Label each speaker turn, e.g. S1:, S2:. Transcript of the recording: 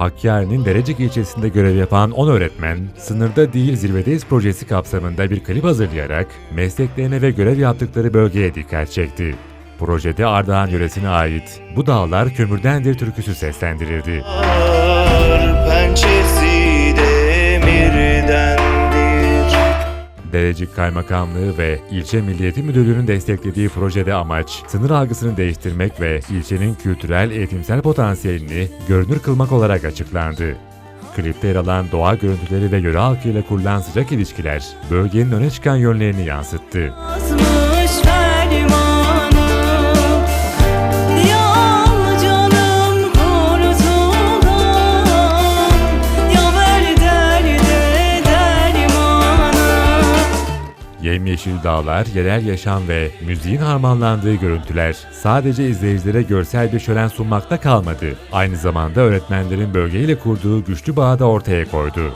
S1: Hakkari'nin Derecik ilçesinde görev yapan 10 öğretmen, Sınırda Değil Zirvedeyiz projesi kapsamında bir klip hazırlayarak mesleklerine ve görev yaptıkları bölgeye dikkat çekti. Projede Ardahan yöresine ait Bu Dağlar Kömürdendir türküsü seslendirildi.
S2: pençesi
S1: Derecik Kaymakamlığı ve İlçe Milliyeti Müdürlüğü'nün desteklediği projede amaç, sınır algısını değiştirmek ve ilçenin kültürel eğitimsel potansiyelini görünür kılmak olarak açıklandı. Klipte yer alan doğa görüntüleri ve yöre halkıyla kurulan sıcak ilişkiler, bölgenin öne çıkan yönlerini yansıttı.
S3: Yazmış
S1: Yemyeşil dağlar, yerel yaşam ve müziğin harmanlandığı görüntüler sadece izleyicilere görsel bir şölen sunmakta kalmadı. Aynı zamanda öğretmenlerin bölgeyle kurduğu güçlü bağı da ortaya koydu.